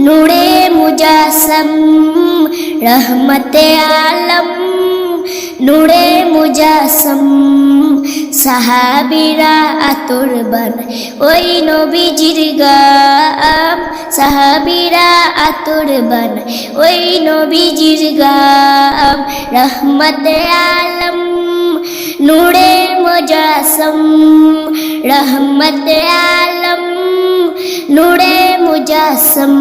নূরে মুজাসম, রহমতে আলম। নূরে মুজাসম, সাহাবিরা আতর বান। ওই নবীজির গাম, সাহাবিরা আতর বান। ওই নবীজির গাম, রহমতে আলম। নূরে মুজাসম, রহমতে আলম। নূরে মুজাসম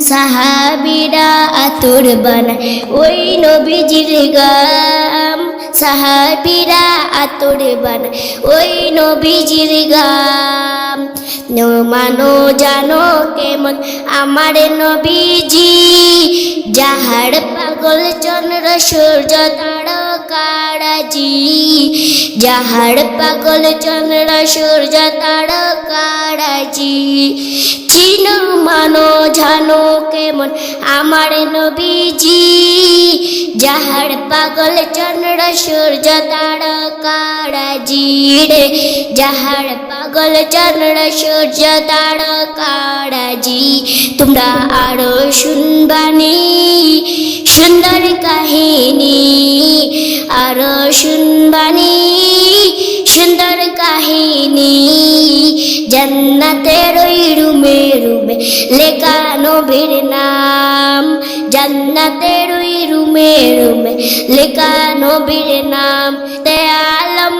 সাহাবিরা আতুর বানায়। ওই নবীজির গাম। সাহাবিরা আতুর বানায়। ওই নবীজির গাম। মানো, জানো কেমন? আমার নবীজি, যাহার পাগল চন্দ্র সূর্য তারকারাজি যাহার পাগল চন্দ্র, সূর্য তারকারাজি চিন মানো, জানো কেমন আমার নবীজি যাহার পাগল চন্দ্র, সূর্য তারকারাজি রে যাহার পাগল চন্দ্র, সূর্য তারকারাজি তোমরা আরও শুনবানি সুন্দর কাহিনী আরও শুনবানি। সুন্দর কাহিনী জান্নাতের ওই রুমে রুমে লেখা নবীর নাম। জান্নাতের ওই রুমে রুমে লেখা নবীর নাম। তে আলম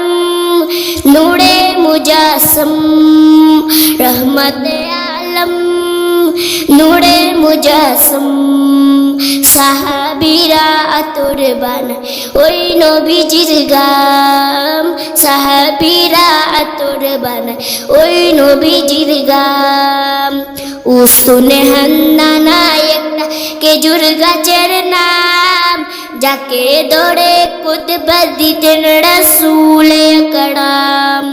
নূরে মুজাসম, রহমতে আলম নূরে মুজাসম। সাহাবিরা আতর বানা। ওই নবীজির গাম সাহাবিরা আতর বানা। ওই নবীজির গাম উসুনে হান্নানা একটা খেজুর গাছের নাম। যাকে দৌড়ে কুতবা দিতেন রসুলে কড়াম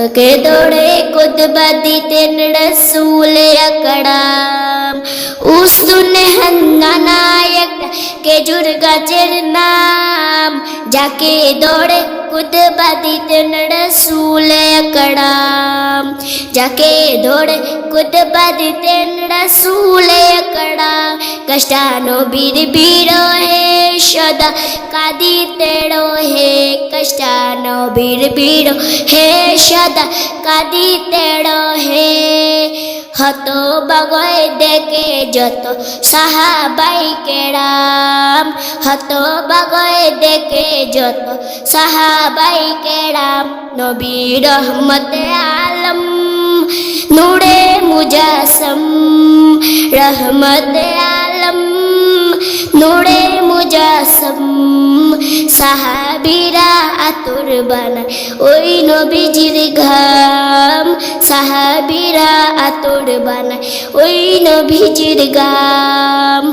ওকে দৌড়ে কুতবা দিতেন রসুলে আকড়াম উসুনে খেজুর গাছের নাম? যাকে দৌড়ে কুতবা দিতেন রসুলে আকড়াম যাকে দৌড়ে কুতবা দিতেন রসুলে আকড়াম কষ্টানো বীর বীর হে সদা কাঁদিতে হে কষ্টানো বীর বীর হে সদা কাঁদিতে হে হত বগয় দেখে যত সাহাবাই কেরাম। হত বগয় দেখে যত সাহাবাই কেরাম। নবী রহমতে আলম, নূরে মুজাসম। রহমতে আলম, নূরে মুজাসম। সাহাবিরা আতর বানায়। ওই নবীজির ঘাম সাহাবিরা আতর বানায়। ওই নবীজির গাম